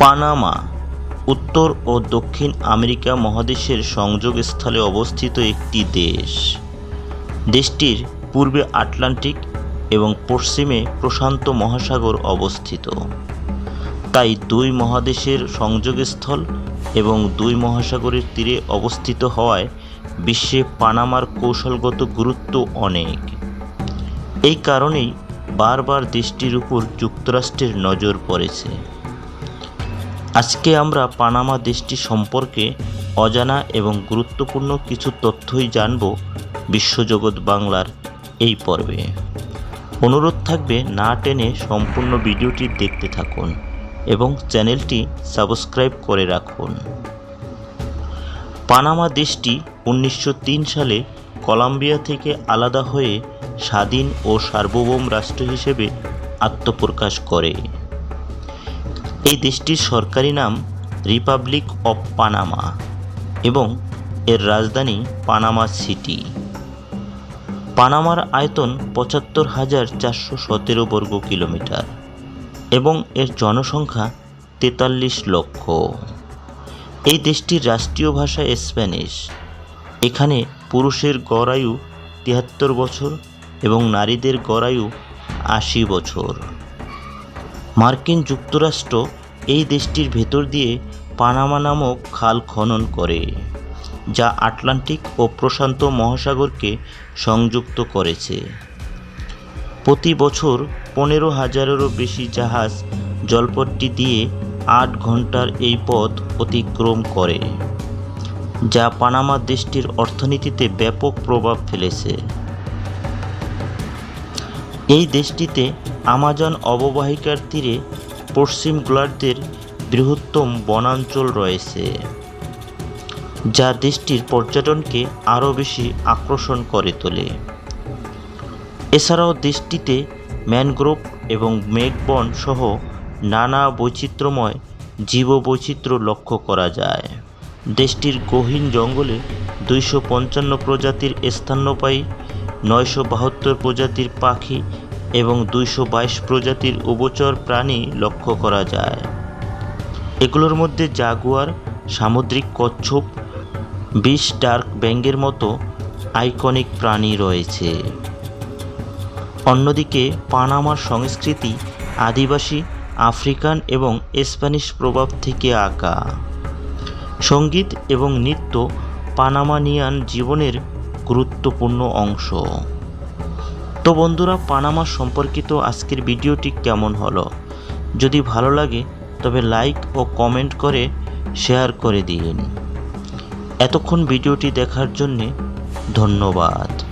Panama, উত্তর ও দক্ষিণ America মহাদেশের সংযোগস্থলে অবস্থিত একটি দেশ। দেশটির পূর্বে আটলান্টিক এবং পশ্চিমে প্রশান্ত মহাসাগর অবস্থিত। তাই দুই মহাদেশের সংযোগস্থল এবং দুই মহাসাগরের তীরে অবস্থিত হওয়ায় বিশ্বে পানামার কৌশলগত গুরুত্ব অনেক। এই কারণেই বারবার দেশটির উপর যুক্তরাষ্ট্রের নজর পড়েছে। আজকে আমরা পানামা দেশটি সম্পর্কে অজানা এবং গুরুত্বপূর্ণ কিছু তথ্যই জানব বিশ্বজগৎ বাংলার এই পর্বে। অনুরোধ থাকবে না টেনে সম্পূর্ণ ভিডিওটি দেখতে থাকুন এবং চ্যানেলটি সাবস্ক্রাইব করে রাখুন। পানামা দেশটি উনিশশো তিন সালে কলাম্বিয়া থেকে আলাদা হয়ে স্বাধীন ও সার্বভৌম রাষ্ট্র হিসেবে আত্মপ্রকাশ করে। এই দেশটির সরকারি নাম রিপাবলিক অফ পানামা এবং এর রাজধানী পানামা সিটি। পানামার আয়তন পঁচাত্তর হাজার চারশো সতেরো বর্গ কিলোমিটার এবং এর জনসংখ্যা তেতাল্লিশ লক্ষ। এই দেশটির রাষ্ট্রীয় ভাষা স্প্যানিশ। এখানে পুরুষের গড় আয়ু তিয়াত্তর বছর এবং নারীদের গড় আয়ু আশি বছর। মার্কিন যুক্তরাষ্ট্র এই দেশটির ভেতর দিয়ে পানামা নামক খাল খনন করে, যা আটলান্টিক ও প্রশান্ত মহাসাগরকে সংযুক্ত করেছে। প্রতি বছর পনেরো হাজারেরও বেশি জাহাজ জলপথটি দিয়ে আট ঘণ্টার এই পথ অতিক্রম করে, যা পানামা দেশটির অর্থনীতিতে ব্যাপক প্রভাব ফেলেছে। এই দেশটিতে আমাজন অববাহিকার তীরে পশ্চিম গোলার্ধের বৃহত্তম বনাঞ্চল রয়েছে, যা দেশটির পর্যটনকে আরও বেশি আকর্ষণ করে তোলে। এছাড়াও দেশটিতে ম্যানগ্রোভ এবং মেঘবন সহ নানা বৈচিত্র্যময় জীববৈচিত্র্য লক্ষ্য করা যায়। দেশটির গহীন জঙ্গলে দুইশো পঞ্চান্ন প্রজাতির স্তন্যপায়ী, নয়শো বাহাত্তর প্রজাতির পাখি এবং দুইশো বাইশ প্রজাতির উভচর প্রাণী লক্ষ্য করা যায়। এগুলোর মধ্যে জাগুয়ার, সামুদ্রিক কচ্ছপ, বিশ ডার্ক ব্যাঙ্গের মতো আইকনিক প্রাণী রয়েছে। অন্যদিকে পানামার সংস্কৃতি আদিবাসী, আফ্রিকান এবং স্প্যানিশ প্রভাব থেকে আঁকা। সংগীত এবং নৃত্য পানামানিয়ান জীবনের গুরুত্বপূর্ণ অংশ। তো বন্ধুরা, পানামা সম্পর্কিত আজকের ভিডিওটি কেমন হলো? যদি ভালো লাগে, তবে লাইক ও কমেন্ট করে শেয়ার করে দিন। এতক্ষণ ভিডিওটি দেখার জন্যে ধন্যবাদ।